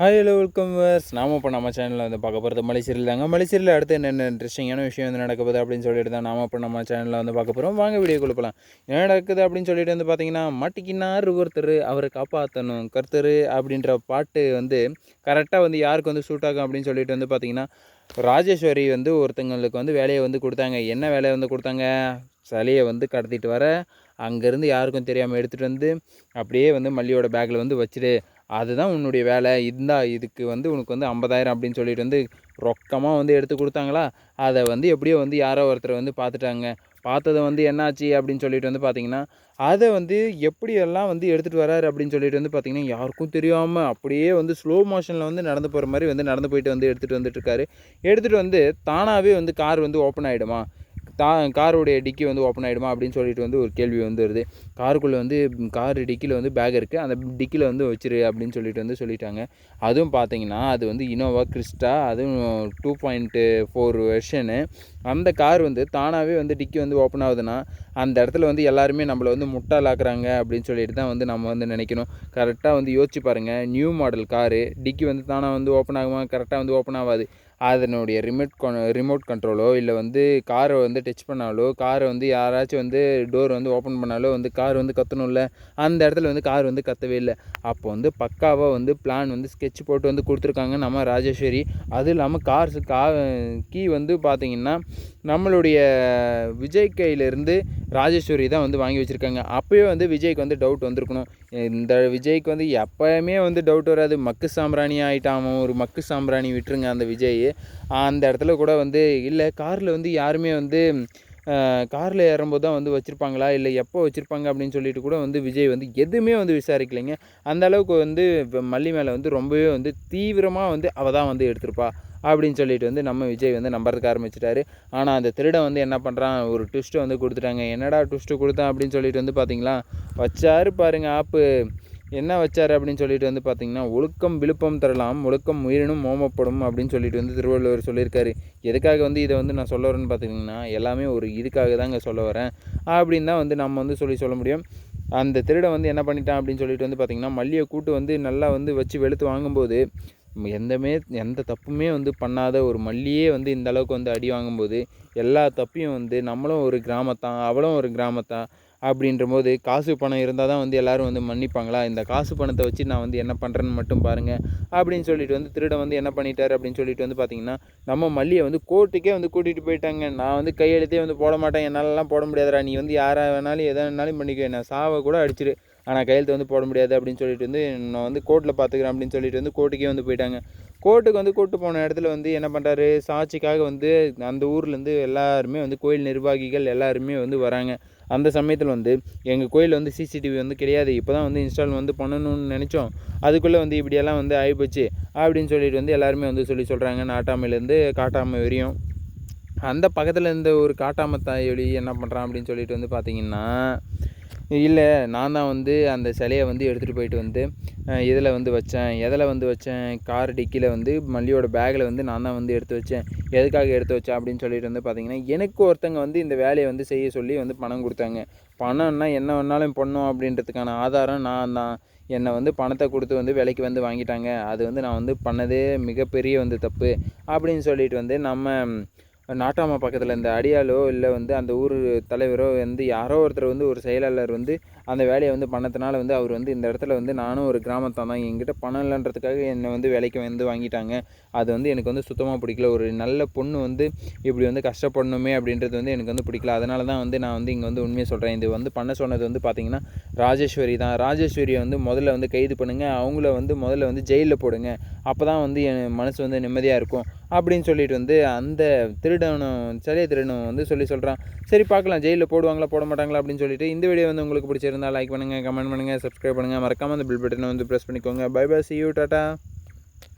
Hi hello welcome verse நாம இப்போ நம்ம சேனலில் வந்து பார்க்க போகிறது மலேசியரில் தாங்க. மலேசியரில் அடுத்து என்னென்ன இன்ட்ரெஸ்டிங்கான விஷயம் வந்து நடக்குது அப்படின்னு சொல்லிட்டு தான் நாம இப்போ நம்ம சேனலில் வந்து பார்க்க போகிறோம் வாங்க வீடியோ கொடுப்பலாம் என்ன நடக்குது அப்படின்னு சொல்லிட்டு வந்து பார்த்தீங்கன்னா மாட்டிக்கினார் ஒருத்தர் அவரை காப்பாற்றணும் கர்த்தர் அப்படின்ற பாட்டு வந்து கரெக்டாக வந்து யாருக்கு வந்து சூட் ஆகும் அப்படின்னு சொல்லிட்டு வந்து பார்த்தீங்கன்னா ராஜேஸ்வரி வந்து ஒருத்தங்களுக்கு வந்து வேலையை வந்து கொடுத்தாங்க. என்ன வேலையை வந்து கொடுத்தாங்க? சிலையை வந்து கடத்திட்டு வர அங்கேருந்து யாருக்கும் தெரியாமல் எடுத்துகிட்டு வந்து அப்படியே வந்து மல்லியோட பேக்கில் வந்து வச்சுடு அதுதான் உன்னுடைய வேலை. இந்தா இதுக்கு வந்து உனக்கு வந்து ஐம்பதாயிரம் அப்படின்னு சொல்லிட்டு வந்து ரொக்கமாக வந்து எடுத்து கொடுத்தாங்களா? அதை வந்து எப்படியோ வந்து யாரோ ஒருத்தர் வந்து பார்த்துட்டாங்க. பார்த்தது வந்து என்னாச்சு அப்படின்னு சொல்லிட்டு வந்து பார்த்தீங்கன்னா அதை வந்து எப்படியெல்லாம் வந்து எடுத்துகிட்டு வராரு அப்படின்னு சொல்லிட்டு வந்து பார்த்தீங்கன்னா யாருக்கும் தெரியாமல் அப்படியே வந்து ஸ்லோ மோஷனில் வந்து நடந்து போகிற மாதிரி வந்து நடந்து போயிட்டு வந்து எடுத்துகிட்டு வந்துட்டுருக்காரு எடுத்துகிட்டு வந்து தானாகவே வந்து கார் வந்து ஓப்பன் ஆகிடுமா தா காருடைய டிக்கி வந்து ஓப்பன் ஆகிடுமா அப்படின்னு சொல்லிட்டு வந்து ஒரு கேள்வி வந்து வருது காருக்குள்ளே வந்து கார் டிக்கியில் வந்து பேக் இருக்குது அந்த டிக்கியில் வந்து வச்சிரு அப்படின்னு சொல்லிட்டு வந்து சொல்லிட்டாங்க. அதுவும் பார்த்தீங்கன்னா அது வந்து இனோவா கிறிஸ்டா அதுவும் டூ பாயிண்ட்டு ஃபோர் வெர்ஷனு அந்த கார் வந்து தானாகவே வந்து டிக்கி வந்து ஓப்பன் ஆகுதுன்னா அந்த இடத்துல வந்து எல்லாருமே நம்மளை வந்து முட்டாளாக்குறாங்க அப்படின்னு சொல்லிட்டு தான் வந்து நம்ம வந்து நினைக்கணும். கரெக்டாக வந்து யோசிச்சு பாருங்கள் நியூ மாடல் காரு டிக்கி வந்து தானாக வந்து ஓப்பன் ஆகுமா? கரெக்டாக வந்து ஓப்பன் ஆகாது. அதனுடைய ரிமோட் கொ ரிமோட் கண்ட்ரோலோ இல்லை வந்து காரை வந்து டச் பண்ணாலோ காரை வந்து யாராச்சும் வந்து டோர் வந்து ஓப்பன் பண்ணாலோ வந்து கார் வந்து கத்தணும்ல அந்த இடத்துல வந்து கார் வந்து கத்தவே இல்லை. அப்போ வந்து பக்காவாக வந்து பிளான் வந்து ஸ்கெட்ச் போட்டு வந்து கொடுத்துருக்காங்க நம்ம ராஜேஸ்வரி. அதுவும் இல்லாமல் கார் கா கீ வந்து பார்த்திங்கன்னா நம்மளுடைய விஜய் கையிலேருந்து ராஜேஸ்வரி தான் வந்து வாங்கி வச்சுருக்காங்க. அப்போயே வந்து விஜய்க்கு வந்து டவுட் வந்திருக்கணும். இந்த விஜய்க்கு வந்து எப்போயுமே வந்து டவுட் வராது. மக்கு சாம்பிராணி ஆகிட்டாமோ ஒரு மக்கு சாம்பிராணி விட்டுருங்க அந்த விஜய். அந்த இடத்துல கூட வந்து இல்லை காரில் வந்து யாருமே வந்து காரில் ஏறும்போது தான் வந்து வச்சுருப்பாங்களா? இல்லை எப்போ வச்சுருப்பாங்க அப்படின்னு சொல்லிட்டு கூட வந்து விஜய் வந்து எதுவுமே வந்து விசாரிக்கலைங்க. அந்த அளவுக்கு வந்து மல்லி மேலே வந்து ரொம்பவே வந்து தீவிரமாக வந்து அவள் தான் வந்து எடுத்திருப்பா. அப்படின்னு சொல்லிட்டு வந்து நம்ம விஜய் வந்து நம்புறதுக்கு ஆரம்பிச்சிட்டாரு. ஆனால் அந்த திருடன் வந்து என்ன பண்ணுறான் ஒரு ட்விஸ்ட்டு வந்து கொடுத்துட்டாங்க. என்னடா ட்விஸ்ட்டு கொடுத்தான் அப்படின்னு சொல்லிட்டு வந்து பார்த்தீங்களா வச்சாரு பாருங்கள் ஆப்பு. என்ன வச்சார் அப்படின்னு சொல்லிட்டு வந்து பார்த்தீங்கன்னா ஒழுக்கம் விழுப்பம் தரலாம் ஒழுக்கம் உயிரினும் மோமப்படும் அப்படின்னு சொல்லிட்டு வந்து திருவள்ளுவர் சொல்லியிருக்காரு. எதுக்காக வந்து இதை வந்து நான் சொல்ல வரேன்னு பார்த்தீங்கன்னா எல்லாமே ஒரு இதுக்காக தாங்க சொல்ல வரேன். அப்படின்னு தான் வந்து நம்ம வந்து சொல்லி சொல்ல முடியும். அந்த திருடன் வந்து என்ன பண்ணிட்டான் அப்படின்னு சொல்லிட்டு வந்து பார்த்திங்கன்னா மல்லியை கூட்டு வந்து நல்லா வந்து வச்சு வெளுத்து வாங்கும்போது எந்தமே எந்த தப்புமே வந்து பண்ணாத ஒரு மல்லியே வந்து இந்த அளவுக்கு வந்து அடி வாங்கும்போது எல்லா தப்பையும் வந்து நம்மளும் ஒரு கிராமத்தான் அவளும் ஒரு கிராமத்தான் அப்படின்ற போது காசு பணம் இருந்தால் தான் வந்து எல்லோரும் வந்து மன்னிப்பாங்களா? இந்த காசு பணத்தை வச்சு நான் வந்து என்ன பண்ணுறேன்னு மட்டும் பாருங்கள் அப்படின்னு சொல்லிட்டு வந்து திருடன் வந்து என்ன பண்ணிட்டார் அப்படின்னு சொல்லிட்டு வந்து பார்த்திங்கன்னா நம்ம மல்லியை வந்து கோர்ட்டுக்கே வந்து கூட்டிகிட்டு போயிட்டாங்க. நான் வந்து கையெழுத்தே வந்து போட மாட்டேன். என்னாலலாம் போட முடியாதுடா. நீ வந்து யாராக வேணாலும் எதை வேணாலும் பண்ணிக்க. நான் சாவை கூட அடிச்சிடு ஆனால் கையெழுத்து வந்து போட முடியாது அப்படின்னு சொல்லிட்டு வந்து நான் வந்து கோர்ட்டில் பார்த்துக்கிறேன் அப்படின்னு சொல்லிட்டு வந்து கோர்ட்டுக்கே வந்து போயிட்டாங்க. கோர்ட்டுக்கு வந்து கூட்டு போன இடத்துல வந்து என்ன பண்ணுறாரு சாட்சிக்காக வந்து அந்த ஊர்லேருந்து எல்லாருமே வந்து கோயில் நிர்வாகிகள் எல்லாருமே வந்து வராங்க. அந்த சமயத்தில் வந்து எங்கள் கோயில் வந்து சிசிடிவி வந்து கிடையாது. இப்போ தான் வந்து இன்ஸ்டால் வந்து பண்ணணும்னு நினச்சோம். அதுக்குள்ளே வந்து இப்படியெல்லாம் வந்து ஆகிப்போச்சு அப்படின்னு சொல்லிட்டு வந்து எல்லாருமே வந்து சொல்லி சொல்கிறாங்க நாட்டாமையிலேருந்து காட்டாமை வரையும். அந்த பக்கத்தில் இருந்த ஒரு காட்டாமத்தாயொலி என்ன பண்ணுறான் அப்படின்னு சொல்லிட்டு வந்து பார்த்திங்கன்னா இல்லை நான் தான் வந்து அந்த சிலையை வந்து எடுத்துகிட்டு போயிட்டு வந்து இதில் வந்து வச்சேன் எதில் வந்து வச்சேன் கார் டிக்கியில் வந்து மல்லியோட பேக்கில் வந்து நான் தான் வந்து எடுத்து வச்சேன். எதுக்காக எடுத்து வச்சேன் அப்படின்னு சொல்லிட்டு வந்து பார்த்தீங்கன்னா எனக்கு ஒருத்தங்க வந்து இந்த வேலையை வந்து செய்ய சொல்லி வந்து பணம் கொடுத்தாங்க. பணம்னா என்ன வேணாலும் பண்ணோம் அப்படின்றதுக்கான ஆதாரம் நான் தான். என்னை வந்து பணத்தை கொடுத்து வந்து விலைக்கு வந்து வாங்கிட்டாங்க. அது வந்து நான் வந்து பண்ணதே மிகப்பெரிய வந்து தப்பு அப்படின்னு சொல்லிட்டு வந்து நம்ம நாட்டாமா பக்கத்தில் இந்த அடியாலோ இல்லை வந்து அந்த ஊர் தலைவரோ வந்து யாரோ ஒருத்தர் வந்து ஒரு செயலாளர் வந்து அந்த வேலையை வந்து பண்ணதுனால வந்து அவர் வந்து இந்த இடத்துல வந்து நானும் ஒரு கிராமத்தான் தான் எங்கிட்ட பணம் இல்லைன்றதுக்காக என்னை வந்து வேலைக்கு வந்து வாங்கிட்டாங்க. அது வந்து எனக்கு வந்து சுத்தமாக பிடிக்கல. ஒரு நல்ல பொண்ணு வந்து இப்படி வந்து கஷ்டப்படணுமே அப்படின்றது வந்து எனக்கு வந்து பிடிக்கல. அதனால தான் வந்து நான் வந்து இங்கே வந்து உண்மையை சொல்கிறேன் இது வந்து பண்ண சொன்னது வந்து பார்த்திங்கன்னா ராஜேஸ்வரி தான். ராஜேஸ்வரியை வந்து முதல்ல வந்து கைது பண்ணுங்கள் அவங்கள வந்து முதல்ல வந்து ஜெயிலில் போடுங்க. அப்போ தான் வந்து என் மனசு வந்து நிம்மதியாக இருக்கும். அப்படின்னு சொல்லிட்டு வந்து அந்த திருடனும் சரிய திருடனும் வந்து சொல்லி சொல்கிறான் சரி பார்க்கலாம். ஜெயிலில் போடுவாங்களா போட மாட்டாங்களா அப்படின்னு சொல்லிட்டு இந்த வீடியோ வந்து உங்களுக்கு பிடிச்சிருந்தா லைக் பண்ணுங்கள் கமெண்ட் பண்ணுங்கள் சப்ஸ்கிரைப் பண்ணுங்கள் மறக்காமல் அந்த பில் பட்டனை வந்து ப்ரெஸ் பண்ணிக்கோங்க. Bye bye see you tata